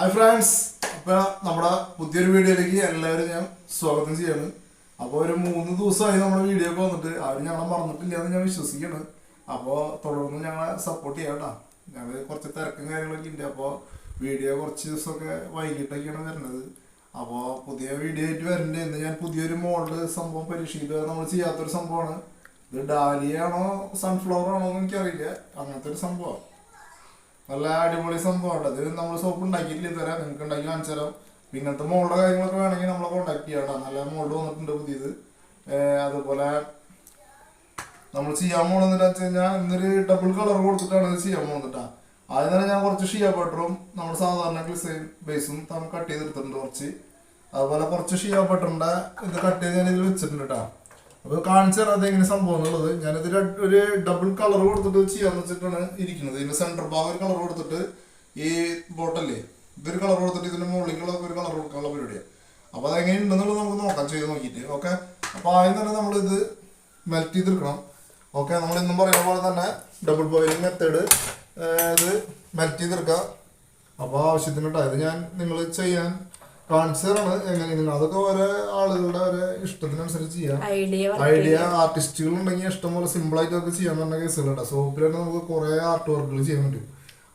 Hi friends അപ്പൊ നമ്മുടെ പുതിയൊരു വീഡിയോയിലേക്ക് എല്ലാവരും ഞാൻ സ്വാഗതം ചെയ്യാണ്. അപ്പോൾ ഒരു മൂന്ന് ദിവസമായി നമ്മുടെ വീഡിയോ ഒക്കെ വന്നിട്ട് അവർ ഞങ്ങളെ മറന്നിട്ടില്ല എന്ന് ഞാൻ വിശ്വസിക്കുകയാണ് അപ്പോൾ തുടർന്ന് ഞങ്ങളെ സപ്പോർട്ട് ചെയ്യാം കേട്ടോ. ഞങ്ങൾ കുറച്ച് തിരക്കും കാര്യങ്ങളൊക്കെ ഉണ്ട്. അപ്പോൾ വീഡിയോ കുറച്ച് ദിവസമൊക്കെ വൈകിട്ടൊക്കെയാണ് വരുന്നത്. അപ്പോൾ പുതിയ വീഡിയോ ആയിട്ട് വരണ്ടേ. എന്ന് ഞാൻ പുതിയൊരു മോഡൽ സംഭവം പരീക്ഷിക്കുക നമ്മൾ ചെയ്യാത്തൊരു സംഭവമാണ്. ഇത് ഡാലിയാണോ സൺഫ്ലവർ ആണോ എന്ന് എനിക്കറിയില്ല. അങ്ങനത്തെ ഒരു സംഭവമാണ് നല്ല അടിപൊളി സംഭവമാണ് അത് നമ്മൾ സോപ്പ് ഉണ്ടാക്കിയിട്ടില്ല ഇതുവരെ. നിങ്ങൾക്ക് ഉണ്ടാക്കി കാണിച്ചു തരാം. ഇങ്ങനത്തെ മോളുടെ കാര്യങ്ങളൊക്കെ വേണമെങ്കിൽ നമ്മളെ കോണ്ടാക്ട് ചെയ്യണം നല്ല മോൾഡ് വന്നിട്ടുണ്ട് പുതിയത്. അതുപോലെ നമ്മൾ ചെയ്യാൻ പോകുന്നതെന്ന് വെച്ച് കഴിഞ്ഞാൽ ഇന്നൊരു ഡബിൾ കളർ കൊടുത്തിട്ടാണ് ഇത് ചെയ്യാൻ പോകുന്നിട്ടാ ആദ്യം തന്നെ ഞാൻ കുറച്ച് ഷിയ ബട്ടറും നമ്മൾ സാധാരണ ഗ്ലിസൈൻ ബേസും കട്ട് ചെയ്തെടുത്തിട്ടുണ്ട് കുറച്ച്. അതുപോലെ കുറച്ച് ഷിയ ബട്ടറിന്റെ ഇത് കട്ട് ചെയ്ത് ഞാൻ ഇതിൽ വെച്ചിട്ടുണ്ട് കേട്ടോ അപ്പൊ കാണിച്ചു തരാം അതെങ്ങനെ സംഭവം എന്നുള്ളത് ഞാനിത് രണ്ട് ഒരു ഡബിൾ കളർ കൊടുത്തിട്ട് ചെയ്യാന്ന് വെച്ചിട്ടാണ് ഇരിക്കുന്നത്. ഇതിന്റെ സെന്റർ ഭാഗം ഒരു കളർ കൊടുത്തിട്ട് ഈ ബോട്ടല്ലേ ഇതൊരു കളർ കൊടുത്തിട്ട് ഇതിന്റെ മുകളിലേക്കുള്ള ഒരു കളർ കൊടുക്കാനുള്ള പരിപാടിയാണ് അപ്പൊ അതെങ്ങനെ ഉണ്ടെന്നുള്ളത് നമുക്ക് നോക്കാം ചെയ്ത് നോക്കിയിട്ട്. ഓക്കെ അപ്പൊ ആദ്യം തന്നെ നമ്മൾ ഇത് മെൽറ്റ് ചെയ്തെടുക്കണം. ഓക്കെ നമ്മൾ ഇന്നും പറയുന്ന പോലെ തന്നെ ഡബിൾ ബോയിലിംഗ് മെത്തേഡ് ഇത് മെൽറ്റ് ചെയ്തെടുക്കുക. അപ്പോൾ ആവശ്യത്തിന് കേട്ടോ ഇത് ഞാൻ നിങ്ങൾ ചെയ്യാൻ കാണിച്ചു ആണ് എങ്ങനെയെങ്കിലും അതൊക്കെ ഓരോ ആളുകളുടെ ഓരോ ഇഷ്ടത്തിനനുസരിച്ച് ചെയ്യാം. ഐഡിയ ആർട്ടിസ്റ്റുകൾ ഉണ്ടെങ്കിൽ ഇഷ്ടംപോലെ സിമ്പിൾ ആയിട്ടൊക്കെ ചെയ്യാൻ പറഞ്ഞ കേസുകളുണ്ട് സോപ്പിൽ തന്നെ നമുക്ക് കുറെ ആർട്ട് വർക്കുകൾ ചെയ്യാൻ പറ്റും.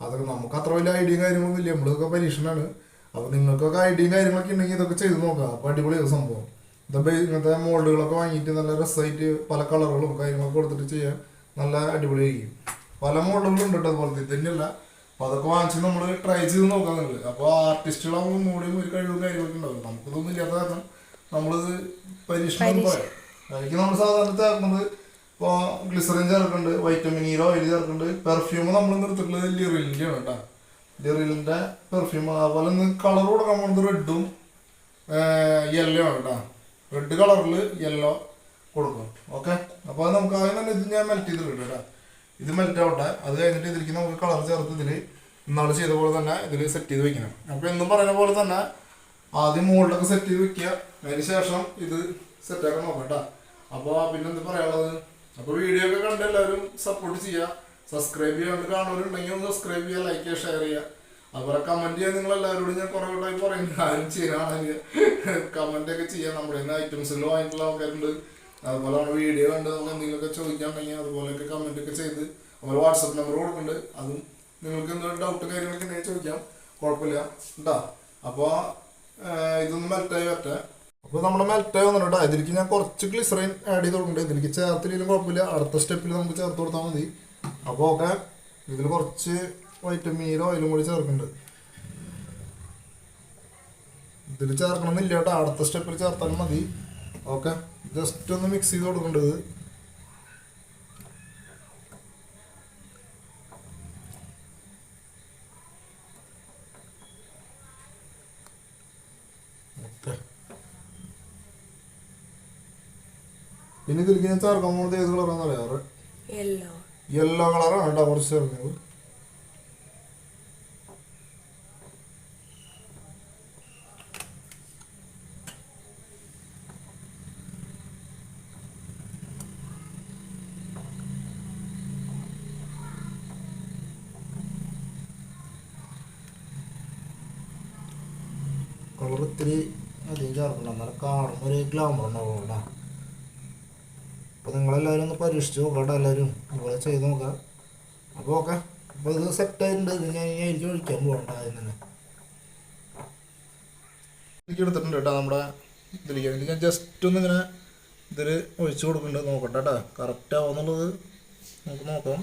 അതൊക്കെ നമുക്ക് അത്ര വലിയ ഐഡിയയും കാര്യങ്ങളൊന്നും ഇല്ല. നമ്മളൊക്കെ പരീക്ഷണമാണ് അപ്പൊ നിങ്ങൾക്കൊക്കെ ഐഡിയയും കാര്യങ്ങളൊക്കെ ഉണ്ടെങ്കിൽ ഇതൊക്കെ ചെയ്ത് നോക്കാം. അപ്പൊ അടിപൊളിയാണ് സംഭവം. ഇതൊക്കെ ഇങ്ങനത്തെ മോൾഡുകളൊക്കെ വാങ്ങിയിട്ട് നല്ല രസമായിട്ട് പല കളറുകളും കാര്യങ്ങളൊക്കെ കൊടുത്തിട്ട് ചെയ്യാൻ നല്ല അടിപൊളിയായിരിക്കും. പല മോഡലുകളും ഉണ്ട് കേട്ടോ അതുപോലെ ഇത് തന്നെയല്ല അപ്പൊ അതൊക്കെ വാങ്ങിച്ച് നമ്മൾ ട്രൈ ചെയ്ത് നോക്കാൻ നിങ്ങൾ അപ്പോൾ ആർട്ടിസ്റ്റുകളാകുമ്പോൾ മൂടിയും ഒരു കഴിവും കാര്യങ്ങളൊക്കെ ഉണ്ടാവും. നമുക്കിതൊന്നും ഇല്ലാത്ത കാരണം നമ്മളിത് പരീക്ഷണം പോയാൽ എനിക്ക് നമ്മൾ സാധാരണ ചേർക്കുന്നത് ഇപ്പോൾ ഗ്ലിസറിൻ ചേർക്കുന്നുണ്ട് വൈറ്റമിൻ ഇ ഓയിൽ ചേർക്കുന്നുണ്ട് പെർഫ്യൂം നമ്മൾ നിർത്തിട്ടുള്ളത് ലിറിലിന്റെ ആണ് കേട്ടോ. ലിറിലിന്റെ പെർഫ്യൂം അതുപോലെ ഇന്ന് കളർ കൊടുക്കാൻ പോകുന്നത് റെഡും യെല്ലോ ആണ് കേട്ടോ. റെഡ് കളറിൽ യെല്ലോ കൊടുക്കും. ഓക്കെ അപ്പോൾ അത് നമുക്ക് ആദ്യം തന്നെ ഇത് ഞാൻ മെൽറ്റ് ചെയ്തിട്ടുണ്ട് കേട്ടോ. ഇത് മെൽറ്റ് ആവട്ടെ. അത് കഴിഞ്ഞിട്ട് ഇതിലേക്ക് നമുക്ക് കളർ ചേർത്ത് ഇതിൽ ഇന്നാൾ ചെയ്ത പോലെ തന്നെ ഇതിൽ സെറ്റ് ചെയ്ത് വെക്കണം. അപ്പോൾ എന്നും പറയുന്ന പോലെ തന്നെ ആദ്യം മുകളിലൊക്കെ സെറ്റ് ചെയ്ത് വെക്കുക. അതിന് ശേഷം ഇത് സെറ്റ് ആക്കാൻ നോക്കാം കേട്ടോ. അപ്പോൾ പിന്നെ എന്ത് പറയാനുള്ളത്? അപ്പോൾ വീഡിയോ ഒക്കെ കണ്ട് എല്ലാവരും സപ്പോർട്ട് ചെയ്യുക. സബ്സ്ക്രൈബ് ചെയ്യാണ്ട് കാണുന്നവരുണ്ടെങ്കിൽ ഒന്ന് സബ്സ്ക്രൈബ് ചെയ്യുക ലൈക്ക് ചെയ്യുക ഷെയർ ചെയ്യുക. അതുപോലെ കമന്റ് ചെയ്യാൻ നിങ്ങൾ എല്ലാവരോടും ഞാൻ കുറെ കൂട്ടായി പറയുന്നത് ആരും ചെയ്യാനാണെങ്കിൽ കമന്റ് ഒക്കെ ചെയ്യാം. നമ്മുടെ ഐറ്റംസിൽ വാങ്ങിയിട്ടുള്ള ആൾക്കാരുണ്ട്. അതുപോലെ നമ്മുടെ വീഡിയോ കണ്ട് നമുക്ക് എന്തെങ്കിലുമൊക്കെ ചോദിക്കാനുണ്ടെങ്കിൽ അതുപോലെയൊക്കെ കമന്റ് ഒക്കെ ചെയ്ത് അതുപോലെ വാട്സപ്പ് നമ്പർ കൊടുക്കുന്നുണ്ട്. അതും നിങ്ങൾക്ക് എന്തെങ്കിലും ഡൗട്ട് കാര്യങ്ങളൊക്കെ ഉണ്ടെങ്കിൽ ചോദിക്കാം. കുഴപ്പമില്ല. ഉണ്ടാ അപ്പോൾ ഇതൊന്ന് മെൽറ്റായി വരട്ടെ. അപ്പോൾ നമ്മുടെ മെൽറ്റായി വന്നിട്ട് ഇതിലേക്ക് ഞാൻ കുറച്ച് ഗ്ലിസറിൻ ആഡ് ചെയ്ത് കൊടുക്കുന്നുണ്ട്. ഇതിലേക്ക് ചേർത്തില്ലെങ്കിലും കുഴപ്പമില്ല. അടുത്ത സ്റ്റെപ്പിൽ നമുക്ക് ചേർത്ത് കൊടുത്താൽ മതി. അപ്പോൾ ഓക്കെ. ഇതിൽ കുറച്ച് വൈറ്റമിൻ ഓയിലും കൂടി ചേർക്കുന്നുണ്ട്. ഇതിൽ ചേർക്കണമെന്നില്ല കേട്ടോ അടുത്ത സ്റ്റെപ്പിൽ ചേർത്താലും മതി. ഓക്കെ. ജസ്റ്റ് ഒന്ന് മിക്സ് ചെയ്ത് കൊടുക്കേണ്ടത്. പിന്നെ ഇതിലേക്ക് ഞാൻ ചേർക്കാൻ പോകുന്നത് ഏത് കളറാണെന്ന് അറിയാറ് യെല്ലോ യെല്ലോ കളറാണ് കേട്ടോ കുറച്ച് ചേർക്കുന്നത്. കളർ ഇത്തിരി അധികം ചേർക്കണം എന്നാലും കാണും ഒരു ഗ്ലാമർ ഉണ്ടാവും കേട്ടോ അപ്പോൾ നിങ്ങളെല്ലാവരും ഒന്ന് പരീക്ഷിച്ച് നോക്കട്ടെ എല്ലാവരും. അതുപോലെ ചെയ്ത് നോക്കാം. അപ്പോൾ ഓക്കെ. അപ്പോൾ ഇത് സെറ്റ് ആയിട്ടുണ്ട്. ഇത് ഞാൻ എനിക്ക് ഒഴിക്കാൻ പോകണ്ട ആദ്യം തന്നെ. എനിക്ക് എടുത്തിട്ടുണ്ട് കേട്ടോ നമ്മുടെ ഇതിലേക്ക്. എനിക്ക് ഞാൻ ജസ്റ്റ് ഒന്ന് ഇങ്ങനെ ഇതിൽ ഒഴിച്ചു കൊടുക്കുന്നുണ്ട്. നോക്കട്ടെ കേട്ടോ കറക്റ്റ് ആവുന്നുള്ളത് നമുക്ക് നോക്കാം.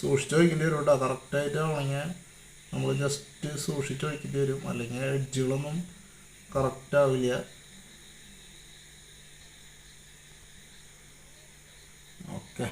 സൂക്ഷിച്ച് വയ്ക്കേണ്ടി വരും കേട്ടോ കറക്റ്റായിട്ട് ഉണങ്ങിയാൽ നമ്മൾ ജസ്റ്റ് സൂക്ഷിച്ച് വയ്ക്കേണ്ടി വരും. അല്ലെങ്കിൽ എഡ്ജുകളൊന്നും കറക്റ്റ് ആവില്ല. ഓക്കെ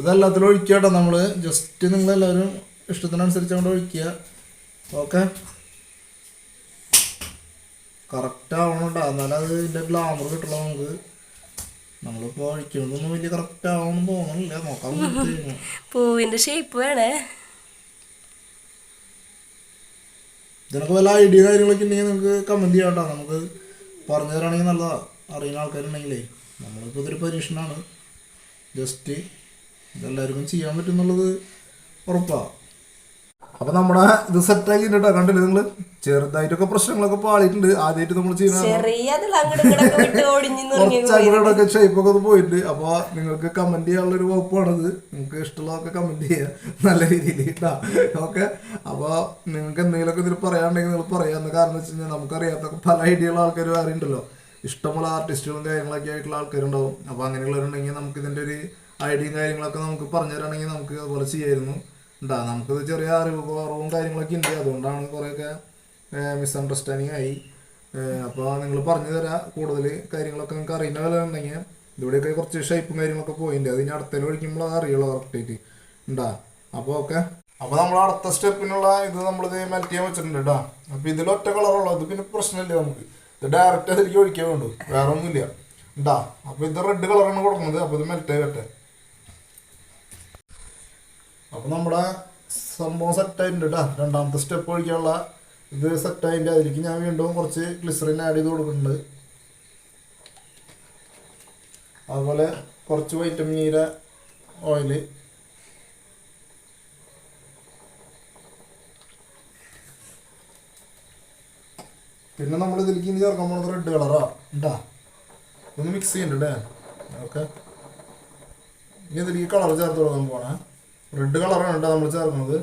ഇതെല്ലാത്തിലും ഒഴിക്കുക കേട്ടോ നമ്മൾ ജസ്റ്റ് നിങ്ങളെല്ലാവരും ഇഷ്ടത്തിനനുസരിച്ച് അങ്ങോട്ട് ഒഴിക്കുക. ഓക്കെ കറക്റ്റ് ആവണം എന്നാലും അത് ഇതിന്റെ ഗ്ലാമർ കിട്ടുള്ള നമുക്ക്. നമ്മളിപ്പോൾ ഒഴിക്കുന്നതൊന്നും വലിയ കറക്റ്റ് ആവണമെന്ന് തോന്നുന്നില്ല നോക്കാൻ പൂവിന്റെ ഷേപ്പ് വേണേ. ഇതിനൊക്കെ വല്ല ഐഡിയ കാര്യങ്ങളൊക്കെ ഉണ്ടെങ്കിൽ നിങ്ങൾക്ക് കമന്റ് ചെയ്യാം കേട്ടോ നമുക്ക് പറഞ്ഞു തരാണെങ്കിൽ നല്ലതാണ് അറിയുന്ന ആൾക്കാരുണ്ടെങ്കിലേ. നമ്മളിപ്പോൾ ഇതൊരു പരീക്ഷണമാണ് ജസ്റ്റ് ഇതെല്ലാവർക്കും ചെയ്യാൻ പറ്റും എന്നുള്ളത് ഉറപ്പാ. അപ്പൊ നമ്മുടെ ഇത് സെറ്റാക്കി കേട്ടോ കണ്ടില്ലേ നിങ്ങൾ? ചെറുതായിട്ടൊക്കെ പ്രശ്നങ്ങളൊക്കെ പാളിയിട്ടുണ്ട്. ആദ്യമായിട്ട് നമ്മൾ ചെയ്യുന്നത് ഷേപ്പൊക്കെ ഒന്ന് പോയിട്ടുണ്ട്. അപ്പൊ നിങ്ങൾക്ക് കമന്റ് ചെയ്യാനുള്ള ഒരു വകുപ്പാണിത്. നിങ്ങൾക്ക് ഇഷ്ടമുള്ളതൊക്കെ കമന്റ് ചെയ്യുക. നല്ല രീതിയിൽ കേട്ടാ ഓക്കെ അപ്പൊ നിങ്ങൾക്ക് എന്തെങ്കിലുമൊക്കെ ഇതിൽ പറയാനുണ്ടെങ്കിൽ നിങ്ങൾ പറയാന്ന് കാരണം വെച്ച് കഴിഞ്ഞാൽ നമുക്കറിയാത്ത പല ഐഡിയയുള്ള ആൾക്കാർ വേറെ ഉണ്ടല്ലോ. ഇഷ്ടമുള്ള ആർട്ടിസ്റ്റുകളും കാര്യങ്ങളൊക്കെ ആയിട്ടുള്ള ആൾക്കാരുണ്ടാവും. അപ്പൊ അങ്ങനെയുള്ളവരുണ്ടെങ്കിൽ നമുക്ക് ഇതിന്റെ ഒരു ഐഡിയയും കാര്യങ്ങളൊക്കെ നമുക്ക് പറഞ്ഞു തരാണെങ്കിൽ നമുക്ക് അതുപോലെ ചെയ്യായിരുന്നു. ഉണ്ടാ നമുക്കത് ചെറിയ അറിവ് കുറവും കാര്യങ്ങളൊക്കെ ഉണ്ട്. അതുകൊണ്ടാണ് കുറേയൊക്കെ മിസ്അണ്ടർസ്റ്റാൻഡിങ് ആയി. അപ്പോൾ നിങ്ങൾ പറഞ്ഞു തരാം കൂടുതൽ കാര്യങ്ങളൊക്കെ നിങ്ങൾക്ക് അറിയുന്ന പോലെ ഉണ്ടെങ്കിൽ ഇവിടെയൊക്കെ കുറച്ച് ഷേപ്പും കാര്യങ്ങളൊക്കെ പോയിട്ടുണ്ട്. ഇനി അടുത്തതിന് ഒഴിക്കുമ്പോൾ അത് അറിയുള്ളൂ കറക്റ്റായിട്ട് ഉണ്ടാ അപ്പോൾ ഓക്കെ അപ്പോൾ നമ്മൾ അടുത്ത സ്റ്റെപ്പിനുള്ള ഇത് നമ്മളിത് മെൽറ്റ് ചെയ്യാൻ വെച്ചിട്ടുണ്ട് കേട്ടോ. അപ്പോൾ ഇതിൽ ഒറ്റ കളറുള്ളൂ അത് പിന്നെ പ്രശ്നമില്ല നമുക്ക്. ഇത് ഡയറക്റ്റ് അതിലേക്ക് ഒഴിക്കാൻ വേണ്ടു. വേറെ ഒന്നുമില്ല ഉണ്ടാ അപ്പോൾ ഇത് റെഡ് കളറാണ് കൊടുക്കുന്നത്. അപ്പോൾ ഇത് മെൽറ്റ് ആയിട്ടെ അപ്പോൾ നമ്മുടെ സംഭവം സെറ്റായിട്ടുണ്ട് കേട്ടോ രണ്ടാമത്തെ സ്റ്റെപ്പ് ഒഴിക്കാനുള്ള ഇത് സെറ്റായിട്ട് അതിലേക്ക് ഞാൻ വീണ്ടും കുറച്ച് ഗ്ലിസറിൻ ആഡ് ചെയ്ത് കൊടുക്കുന്നുണ്ട്. അതുപോലെ കുറച്ച് വൈറ്റമിൻ ഇയുടെ ഓയിൽ പിന്നെ നമ്മൾ ഇതിലേക്ക് ഇനി ചേർക്കാൻ പോകുന്നത് റെഡ് കളറാ ഉണ്ടാ ഒന്ന് മിക്സ് ചെയ്യണ്ടേ? ഓക്കെ. ഇനി ഇതിലേക്ക് കളർ ചേർത്ത് കൊടുക്കാൻ പോണേ റെഡ് കളറാണ് കേട്ടോ നമ്മൾ ചേർക്കുന്നത്.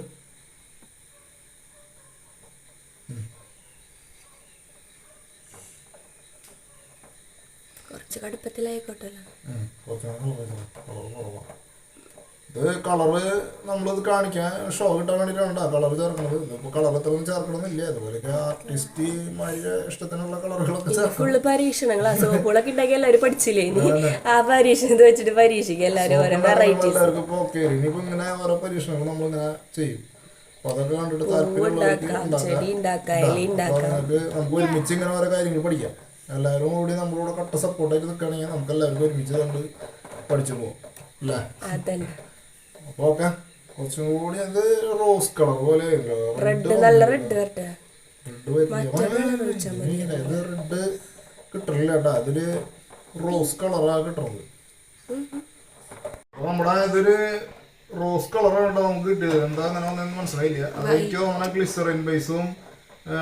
കുറച്ച് കടുപ്പത്തിലായിക്കോട്ടെ ഇത് കളറ് നമ്മളിത് കാണിക്കാൻ ഷോ കിട്ടാൻ വേണ്ടിയിട്ടാണ് കളർ ചേർക്കുന്നത് ഇതിപ്പോൾ കളർ ഒന്നും ചേർക്കണമെന്നില്ല അതുപോലെയൊക്കെ ആർട്ടിസ്റ്റുമാരുടെ ഇഷ്ടത്തിനുള്ള കളറുകളൊക്കെ ഫുള്ള് പരീക്ഷണങ്ങളാ. സോപ്പുകളൊക്കെ ഉണ്ടാക്കി എല്ലാവരും പഠിച്ചില്ലേ? ഇനി ആ പരീക്ഷണത് വെച്ചിട്ട് പരീക്ഷിക്കുക എല്ലാവരും ഓരോ വെറൈറ്റീസ് എല്ലാവർക്കും ഇപ്പോൾ ഓക്കെ ഇനിയിപ്പോൾ ഇങ്ങനെ ഓരോ പരീക്ഷണങ്ങൾ നമ്മളിങ്ങനെ ചെയ്യും. അതൊക്കെ കണ്ടിട്ട് താല്പര്യമുള്ളവർക്ക് നമുക്ക് ഒരുമിച്ച് ഇങ്ങനെ ഓരോ കാര്യങ്ങൾ പഠിക്കാം. എല്ലാവരും കൂടി നമ്മളോട് കട്ട സപ്പോർട്ടായിട്ട് നിൽക്കുകയാണെങ്കിൽ നമുക്ക് എല്ലാവർക്കും ഒരുമിച്ച് കണ്ട് പഠിച്ചു പോകും അല്ലേ? അതന്നെ അപ്പോൾ ഓക്കെ കുറച്ചും കൂടി അത് റോസ് കളർ പോലെ റെഡ് നല്ല റെഡ് വരട്ടെ? റെഡ് ഇത് റെഡ് കിട്ടണില്ല കേട്ടോ. അതിൽ റോസ് കളറാ അപ്പൊ നമ്മുടെ ഇതൊരു റോസ് കളറാണ് കേട്ടോ നമുക്ക് കിട്ടിയത്. എന്താ മനസ്സിലായില്ല. അത് എനിക്ക് തോന്നണ ഗ്ലിസറിൻ ബേസും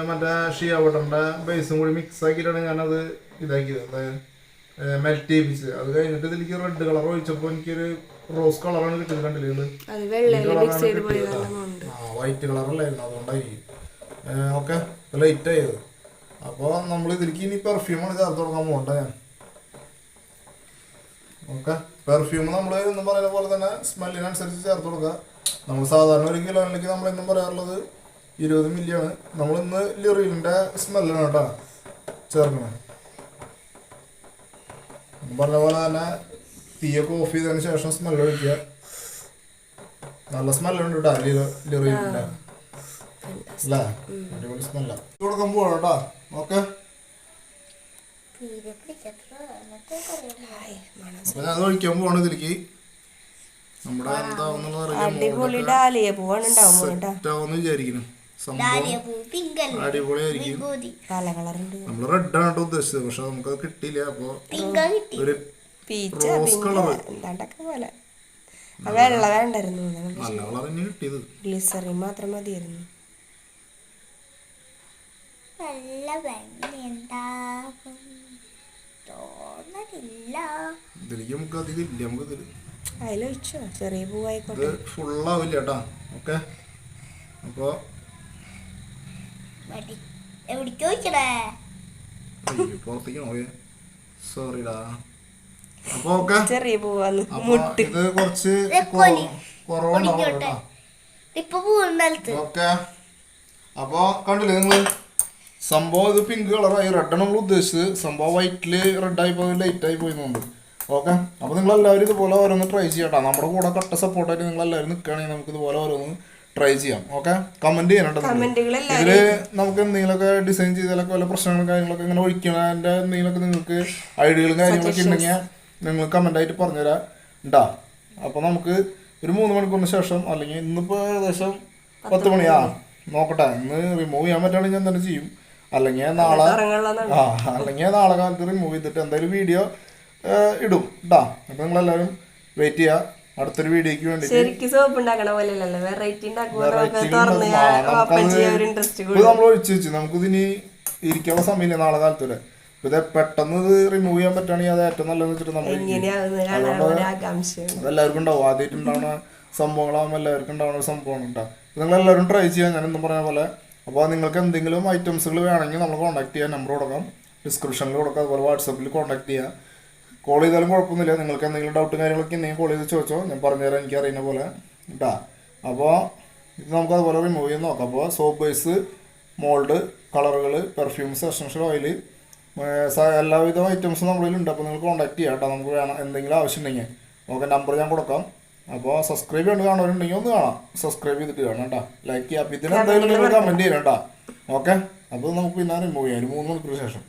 മറ്റേ ഷിയാവട്ടന്റെ ബേസും കൂടി മിക്സ് ആക്കിയിട്ടാണ് ഞാനത് ഇതാക്കിയത്. അതായത് മെൽറ്റ് ചെയ്യിപ്പിച്ച് അത് കഴിഞ്ഞിട്ട് ഇതിലേക്ക് റെഡ് കളർ ഒഴിച്ചപ്പോൾ എനിക്കൊരു റോസ് കളറാണ് കിട്ടിയത് കണ്ടില്ലേ വൈറ്റ് കളറല്ലായിരുന്നു അതുകൊണ്ടായിരിക്കും ഓക്കെ ലൈറ്റ് ആയത് അപ്പോൾ നമ്മൾ ഇതിലേക്ക് ഇനി പെർഫ്യൂമാണ് ചേർത്ത് തുടങ്ങാൻ പോകണ്ട ഞാൻ. ഓക്കെ പെർഫ്യൂം നമ്മൾ എന്നും പറയുന്ന പോലെ തന്നെ സ്മെല്ലിനനുസരിച്ച് ചേർത്ത് കൊടുക്കുക. നമ്മൾ സാധാരണ ഒരു കിലോയിലേക്ക് നമ്മൾ എന്നും പറയാറുള്ളത് ഇരുപത് മില്ലിയാണ് നമ്മൾ ഇന്ന് ലിറിലിന്റെ സ്മെല്ലാണ് കേട്ടോ ചേർക്കണേ പറഞ്ഞ പോലെ തന്നെ തീയൊക്കെ ഓഫ് ചെയ്തതിന് ശേഷം സ്മെല്ല് ഒഴിക്കുക. നല്ല സ്മെല്ലുണ്ട് കേട്ടോ ലിറിലിന്റെ അല്ലേ? അടിപൊളി സ്മെല്ല കൊടുക്കാൻ പോവാ കേട്ടോ ഓക്കെ? അപ്പൊ ഞാൻ അത് ഒഴിക്കാൻ പോവാണ് ഇതിലേക്ക്. നമ്മുടെ അറിയാൻ വിചാരിക്കുന്നു. പിങ്കല്ല അടിപൊളിയായിരിക്കും. നമ്മൾ പല കളറുണ്ട് നമ്മൾ റെഡ് ആണ് ഉദ്ദേശിച്ചത് പക്ഷെ നമുക്ക് അത് കിട്ടിയില്ല. അപ്പൊ പിങ്ക കിട്ടി. ഒരു പീച്ച റോസ് കളർ വെള്ള വേണ്ടായിരുന്നു നല്ല കളർ തന്നെ കിട്ടിയത്. ഗ്ലിസറിൻ മാത്രം മതിയായിരുന്നു. നല്ല ഭംഗി എന്താ ഇല്ല ഇതിലേക്ക് നമുക്ക് അധികം ഇല്ല നമുക്ക് ഇതിൽ അതിലൊഴിച്ചോ ചെറിയ പൂവായിക്കോട്ടെ. ഫുള്ളാവില്ല കേട്ടോ. ഓക്കെ അപ്പോൾ എവിടേക്ക് പുറത്തേക്ക് സോറിടാ ഓക്കെ. ചെറിയ പൂവാന്ന്. ഇത് കുറച്ച്. കുറവുണ്ടാവും ഇപ്പൊ ഓക്കെ. അപ്പൊ കണ്ടില്ലേ നിങ്ങൾ? സംഭവം ഇത് പിങ്ക് കളറായി റെഡാണ് നമ്മൾ ഉദ്ദേശിച്ചത്. സംഭവം വൈറ്റിൽ റെഡായി പോയി ലൈറ്റ് ആയി പോയിന്നുണ്ട് ഓക്കെ. അപ്പൊ നിങ്ങൾ എല്ലാവരും ഇതുപോലെ ഓരോന്ന് ട്രൈ ചെയ്യട്ടോ. നമ്മുടെ കൂടെ കട്ട സപ്പോർട്ടായിട്ട് നിങ്ങൾ എല്ലാവരും നിൽക്കുകയാണെങ്കിൽ നമുക്ക് ഇതുപോലെ ഓരോന്ന് ട്രൈ ചെയ്യാം ഓക്കെ കമന്റ് നിങ്ങൾ. ഇതിൽ നമുക്ക് എന്തെങ്കിലുമൊക്കെ ഡിസൈൻ ചെയ്താലൊക്കെ വല്ല പ്രശ്നങ്ങളും കാര്യങ്ങളൊക്കെ ഇങ്ങനെ ഒഴിക്കണതിന്റെ എന്തെങ്കിലുമൊക്കെ നിങ്ങൾക്ക് ഐഡിയകളും കാര്യങ്ങളൊക്കെ ഉണ്ടെങ്കിൽ നിങ്ങൾ കമന്റ് ആയിട്ട് പറഞ്ഞുതരാം ഉണ്ടാ അപ്പൊ നമുക്ക് ഒരു മൂന്ന് മണിക്കൂറിന് ശേഷം അല്ലെങ്കിൽ ഇന്നിപ്പോ ഏകദേശം പത്ത് മണിയാ നോക്കട്ടെ. ഇന്ന് റിമൂവ് ചെയ്യാൻ പറ്റുകയാണെങ്കിൽ ഞാൻ തന്നെ ചെയ്യും. അല്ലെങ്കിൽ നാളെ ആ അല്ലെങ്കിൽ നാളെ കാലത്ത് റിമൂവ് ചെയ്തിട്ട് എന്തായാലും വീഡിയോ ഇടും കേട്ടാ അപ്പൊ നിങ്ങളെല്ലാവരും വെയിറ്റ് ചെയ്യാ. അടുത്തൊരു വീഡിയോക്ക് വേണ്ടി ശരിക്കും സോപ്പ് ഉണ്ടാക്കണ പോലെയല്ലല്ലോ. വെറൈറ്റി നമ്മൾ ഒഴിച്ചു വെച്ച് നമുക്കിതിന് ഇരിക്കാനുള്ള സമയമില്ല നാളെ കാലത്തൂടെ? ഇത് പെട്ടെന്ന് ഇത് റിമൂവ് ചെയ്യാൻ പറ്റുകയാണെങ്കിൽ അത് ഏറ്റവും നല്ലതെന്ന് വെച്ചിട്ട് നമ്മൾ അതെല്ലാവർക്കും ഉണ്ടാവും. ആദ്യമായിട്ട് ഉണ്ടാവുന്ന സംഭവങ്ങളാകുമ്പോൾ എല്ലാവർക്കും ഉണ്ടാവുന്ന ഒരു സംഭവമാണ് കേട്ടോ. നിങ്ങൾ എല്ലാവരും ട്രൈ ചെയ്യാൻ ഞാൻ എന്തും പറഞ്ഞ പോലെ. അപ്പോൾ നിങ്ങൾക്ക് എന്തെങ്കിലും ഐറ്റംസുകൾ വേണമെങ്കിൽ നമ്മൾ കോൺടാക്ട് ചെയ്യാൻ നമ്പർ കൊടുക്കാം. ഡിസ്ക്രിപ്ഷനിൽ കൊടുക്കാം. അതുപോലെ വാട്സപ്പിൽ കോൺടാക്ട് ചെയ്യാം. കോൾ ചെയ്താലും കുഴപ്പമൊന്നുമില്ല. നിങ്ങൾക്ക് എന്തെങ്കിലും ഡൗട്ടും കാര്യങ്ങളൊക്കെ ഉണ്ടെങ്കിൽ കോൾ ചെയ്ത് ചോദിച്ചോ. ഞാൻ പറഞ്ഞുതരാം എനിക്ക് അറിയുന്ന പോലെ. കേട്ടാ അപ്പോൾ ഇത് നമുക്ക് അതുപോലെ റിമൂവ് ചെയ്ത് നോക്കാം. അപ്പോൾ സോപ്പ് ബേസ് മോൾഡ് കളറുകൾ പെർഫ്യൂംസ് എസൻഷ്യൽ ഓയിൽ എല്ലാവിധ ഐറ്റംസും നമ്മളിലുണ്ട് അപ്പോൾ നിങ്ങൾ കോൺടാക്ട് ചെയ്യാം കേട്ടോ നമുക്ക് വേണം എന്തെങ്കിലും ആവശ്യമുണ്ടെങ്കിൽ ഓക്കെ നമ്പർ ഞാൻ കൊടുക്കാം. അപ്പോൾ സബ്സ്ക്രൈബ് ചെയ്യേണ്ട കാണുന്നുണ്ടെങ്കിൽ ഒന്ന് കാണാം. സബ്സ്ക്രൈബ് ചെയ്തിട്ട് കാണാം കേട്ടോ ലൈക്ക് ചെയ്യാം. അപ്പോൾ ഇതിനെന്തെങ്കിലും കമന്റ് ചെയ്യണം കേട്ടോ ഓക്കെ? അപ്പോൾ നമുക്ക് പിന്നെ റിമൂവ് ചെയ്യാം. ഒരു മൂന്ന് മണിക്കൂർ ശേഷം.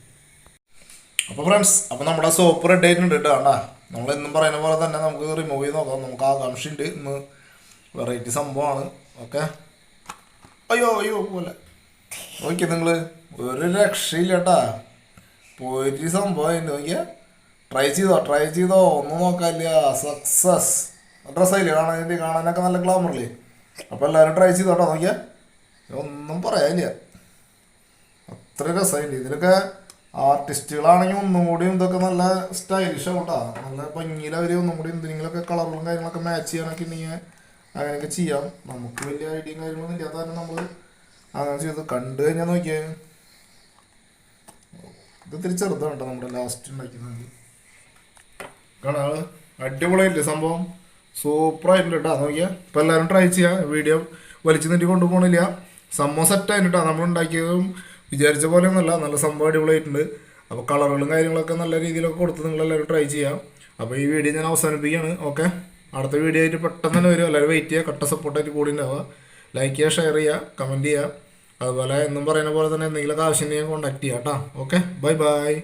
അപ്പോൾ ഫ്രണ്ട്സ് അപ്പോൾ നമ്മുടെ സോപ്പ് റെഡി ആയിട്ടുണ്ട് കേട്ടോ നമ്മൾ എന്നും പറയുന്ന പോലെ തന്നെ നമുക്ക് റിമൂവ് ചെയ്ത് നോക്കാം. നമുക്ക് ആകാംക്ഷയുണ്ട് ഇന്ന് വെറൈറ്റി സംഭവമാണ്. ഓക്കെ? അയ്യോ അയ്യോ പോലെ ഓക്കെ നിങ്ങൾ ഒരു രക്ഷയില്ല കേട്ടാ പോയിട്ട് സംഭവം നോക്കിയാ. ട്രൈ ചെയ്തോ ട്രൈ ചെയ്തോ. ഒന്നും നോക്കാനില്ല. സക്സസ് ഡ്രസ്സായില്ലേ കാണാൻ കാണാനൊക്കെ നല്ല ഗ്ലാമറില്ലേ അപ്പോൾ എല്ലാവരും ട്രൈ ചെയ്തോട്ടോ നോക്കിയാ. ഒന്നും പറയാനില്ല. അത്ര രസമായില്ലേ ഇതിലൊക്കെ ആർട്ടിസ്റ്റുകളാണെങ്കിൽ ഒന്നും കൂടി ഇതൊക്കെ നല്ല സ്റ്റൈലിഷ് ആവട്ടാ നല്ല ഭംഗിയിൽ അവർ ഒന്നും കൂടി എന്തെങ്കിലുമൊക്കെ കളറുകളും കാര്യങ്ങളൊക്കെ മാച്ച് ചെയ്യാനൊക്കെ ഉണ്ടെങ്കിൽ അങ്ങനെയൊക്കെ ചെയ്യാം. നമുക്ക് വലിയ ഐഡിയയും കാര്യങ്ങളൊന്നും ഇല്ലാത്ത കാരണം നമ്മൾ അങ്ങനെ ചെയ്ത്. കണ്ടു കഴിഞ്ഞാൽ നോക്കിയേ. ഇത് ഇത്തിരി ചെറുതാണ് കേട്ടോ നമ്മുടെ ലാസ്റ്റ് ഉണ്ടാക്കുന്നത് കാണാൾ അടിപൊളിയായില്ലേ സംഭവം. സൂപ്പർ ആയിട്ടുണ്ട് കേട്ടോ നോക്കിയാൽ ഇപ്പം എല്ലാവരും ട്രൈ ചെയ്യാം. വീഡിയോ വലിച്ചു നീട്ടി കൊണ്ടുപോകണില്ല സംഭവം സെറ്റായിട്ട് കേട്ടോ നമ്മൾ ഉണ്ടാക്കിയതും വിചാരിച്ച പോലെ ഒന്നുമല്ല നല്ല സംഭവം അടിപൊളിയായിട്ടുണ്ട്. അപ്പോൾ കളറുകളും കാര്യങ്ങളൊക്കെ നല്ല രീതിയിലൊക്കെ കൊടുത്ത് നിങ്ങൾ എല്ലാവരും ട്രൈ ചെയ്യാം. അപ്പോൾ ഈ വീഡിയോ ഞാൻ അവസാനിപ്പിക്കുകയാണ്. ഓക്കെ അടുത്ത വീഡിയോ ആയിട്ട് പെട്ടെന്ന് തന്നെ വരും. എല്ലാവരും വെയിറ്റ് ചെയ്യുക. കട്ട സപ്പോർട്ടായിട്ട് കൂടി ഉണ്ടാവുക. ലൈക്ക് ചെയ്യുക ഷെയർ ചെയ്യുക കമന്റ് ചെയ്യുക. അതുപോലെ എന്നും പറയുന്ന പോലെ തന്നെ എന്തെങ്കിലുമൊക്കെ ആവശ്യം ഞാൻ കോൺടാക്ട് ചെയ്യാം കേട്ടോ. Okay bye bye